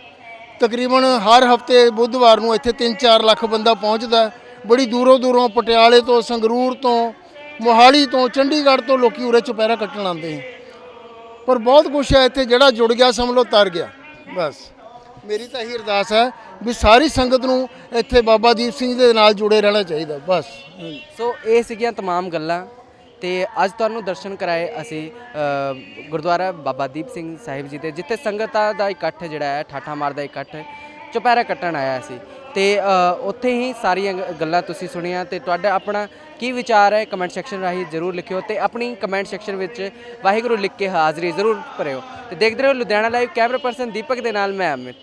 ਤਕਰੀਬਨ ਹਰ ਹਫ਼ਤੇ ਬੁੱਧਵਾਰ ਨੂੰ ਇੱਥੇ 3-4 ਲੱਖ ਬੰਦਾ ਪਹੁੰਚਦਾ। ਬੜੀ ਦੂਰੋਂ ਦੂਰੋਂ ਪਟਿਆਲੇ ਤੋਂ ਸੰਗਰੂਰ ਤੋਂ ਮੋਹਾਲੀ ਤੋਂ ਚੰਡੀਗੜ੍ਹ ਤੋਂ ਲੋਕੀ ਉਰੇ ਚੁਪਹਿਰਾ ਕੱਟਣ ਆਉਂਦੇ ਹੈ ਪਰ ਬਹੁਤ ਕੁਛ ਹੈ ਇੱਥੇ ਜਿਹੜਾ ਜੁੜ ਗਿਆ ਸਮਝ ਲਓ ਤਰ ਗਿਆ। ਬਸ। ਮੇਰੀ ਤਾਂ ਇਹੀ ਅਰਦਾਸ ਹੈ ਵੀ ਸਾਰੀ ਸੰਗਤ ਨੂੰ ਇੱਥੇ ਬਾਬਾ ਦੀਪ ਸਿੰਘ ਦੇ ਨਾਲ ਜੁੜੇ ਰਹਿਣਾ ਚਾਹੀਦਾ ਬਸ ਸੋ ਇਹ ਸੀਗੀਆਂ तमाम ਗੱਲਾਂ ਤੇ ਅੱਜ ਤੁਹਾਨੂੰ ਦਰਸ਼ਨ ਕਰਾਏ ਅਸੀਂ ਅ, ਗੁਰਦੁਆਰਾ ਬਾਬਾ ਦੀਪ ਸਿੰਘ ਸਾਹਿਬ ਜੀ ਦੇ ਜਿੱਥੇ ਸੰਗਤਾਂ ਦਾ ਇਕੱਠ ਜਿਹੜਾ ਹੈ ਠਾਠਾ ਮਾਰਦਾ ਇਕੱਠ ਚੁਪਹਿਰਾ ਕੱਟਣ ਆਇਆ ਸੀ ਤੇ ਉੱਥੇ ਹੀ ਸਾਰੀਆਂ ਗ- ਗੱਲਾਂ ਤੁਸੀਂ ਸੁਣੀਆਂ ਤੇ ਤੁਹਾਡਾ ਆਪਣਾ ਕੀ ਵਿਚਾਰ ਹੈ? ਕਮੈਂਟ ਸੈਕਸ਼ਨ ਰਾਹੀਂ ਜ਼ਰੂਰ ਲਿਖਿਓ ਤੇ ਆਪਣੀ ਕਮੈਂਟ ਸੈਕਸ਼ਨ ਵਿੱਚ ਵਾਹਿਗੁਰੂ ਲਿਖ ਕੇ ਹਾਜ਼ਰੀ ਜ਼ਰੂਰ ਭਰਿਓ ਤੇ ਦੇਖਦੇ ਰਹੋ Ludhiana live camera person Deepak ਦੇ ਨਾਲ, ਮੈਂ ਅਮਿਤ।